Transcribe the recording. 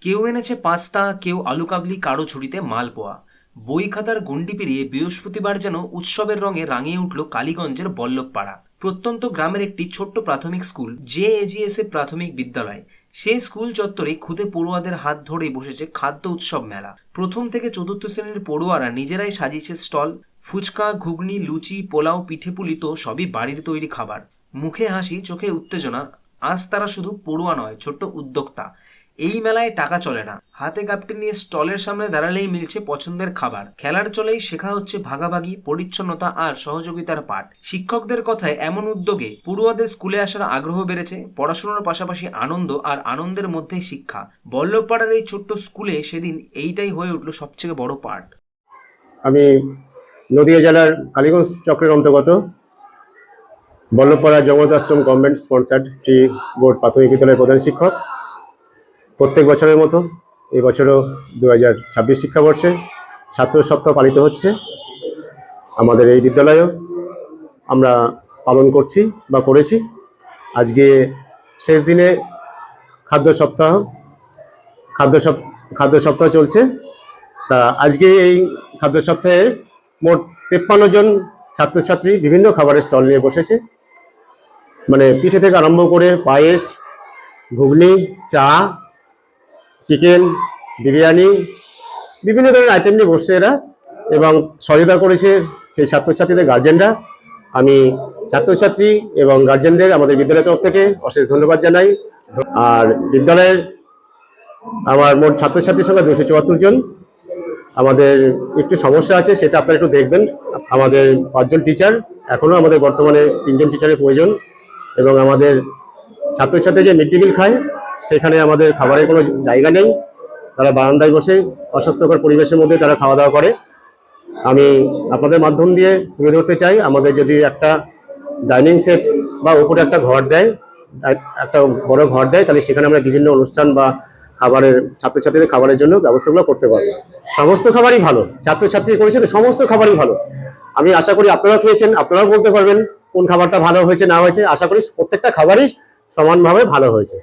কেউ এনেছে পাস্তা, কেউ আলু কাবলি, কারও ঝুড়িতে মালপোয়া বই খাতার গণ্ডি পেরিয়ে বৃহস্পতিবার যেন উৎসবের রঙে রাঙিয়ে উঠল কালীগঞ্জের বল্লভপাড়া। প্রত্যন্ত গ্রামের একটি ছোট্ট প্রাথমিক স্কুল জে এজিএসএ প্রাথমিক বিদ্যালয়। সেই স্কুল চত্বরে খুদে পড়ুয়াদের হাত ধরে বসেছে খাদ্য উৎসব মেলা। প্রথম থেকে চতুর্থ শ্রেণির পড়ুয়ারা নিজেরাই সাজিয়েছে স্টল, ফুচকা, ঘুগনি, লুচি, পোলাও, পিঠেপুলি তো সবই বাড়ির তৈরি খাবার। মুখে হাসি, চোখে উত্তেজনা। আজ তারা শুধু পড়ুয়া নয়, ছোট্ট উদ্যোক্তা। এই মেলায় টাকা চলে না। হাতে কাপটি নিয়ে স্টলের সামনে দাঁড়ালেই মিলছে পছন্দের খাবার। খেলার চলেই শেখা হচ্ছে ভাগাভাগি, পরিচ্ছন্নতা আর সহযোগিতার পাঠ। শিক্ষকদের কথায় এমন উদ্যোগে পড়ুয়াদের স্কুলে আসার আগ্রহ বেড়েছে, পড়াশোনার পাশাপাশি আনন্দ আর আনন্দের মধ্যে শিক্ষা। বল্লভপাড়ার এই ছোট্ট স্কুলে সেদিন এইটাই হয়ে উঠল সবচেয়ে বড় পাঠ। আমি নদিয়া জেলার কালীগঞ্জ চক্রের অন্তর্গত। Ballabhpara Jagat Ashram government sponsored tree board প্রাথমিক বিদ্যালয়ের প্রধান শিক্ষক। প্রত্যেক বছরের মতো এই বছরও দু হাজার ছাব্বিশ শিক্ষাবর্ষে ছাত্র সপ্তাহ পালিত হচ্ছে। আমাদের এই বিদ্যালয়েও আমরা পালন করছি বা করেছি। আজকে শেষ দিনে খাদ্য সপ্তাহ, খাদ্য খাদ্য সপ্তাহ চলছে। তা আজকে এই খাদ্য সপ্তাহে মোট তেপ্পান্ন জন ছাত্রছাত্রী বিভিন্ন খাবারের স্টল নিয়ে বসেছে। মানে পিঠে থেকে আরম্ভ করে পায়েস, ঘুগনি, চা চিকেন, বিরিয়ানি, বিভিন্ন ধরনের আইটেম নিয়ে বসছে এরা এবং সহযোগিতা করেছে সেই ছাত্রছাত্রীদের গার্জেনরা আমি ছাত্রছাত্রী এবং গার্জেনদের আমাদের বিদ্যালয়ের তরফ থেকে অশেষ ধন্যবাদ জানাই। আর বিদ্যালয়ের আমার মোট ছাত্রছাত্রীর সংখ্যা দুশো চুয়াত্তর জন। আমাদের একটু সমস্যা আছে, সেটা আপনারা একটু দেখবেন। আমাদের পাঁচজন টিচার এখনও আমাদের বর্তমানে তিনজন টিচারের প্রয়োজন এবং আমাদের ছাত্রছাত্রী যে মিড ডে মিল খায় সেখানে আমাদের খাবারের কোনো জায়গা নেই। তারা বারান্দায় বসে অস্বাস্থ্যকর পরিবেশের মধ্যে তারা খাওয়া দাওয়া করে। আমি আপনাদের মাধ্যম দিয়ে তুলে ধরতে চাই, আমাদের যদি একটা ডাইনিং সেট বা উপরে একটা ঘর দেয় একটা বড় ঘর দেয়, তাহলে সেখানে আমরা বিভিন্ন অনুষ্ঠান বা খাবারের, ছাত্রছাত্রীদের খাবারের জন্য ব্যবস্থাগুলো করতে পারব। সমস্ত খাবারই ভালো, ছাত্রছাত্রী করেছে তো সমস্ত খাবারই ভালো। আমি আশা করি আপনারাও খেয়েছেন, আপনারাও বলতে পারবেন কোন খাবারটা ভালো হয়েছে, না হয়েছে। আশা করি প্রত্যেকটা খাবারই সমানভাবে ভালো হয়েছে।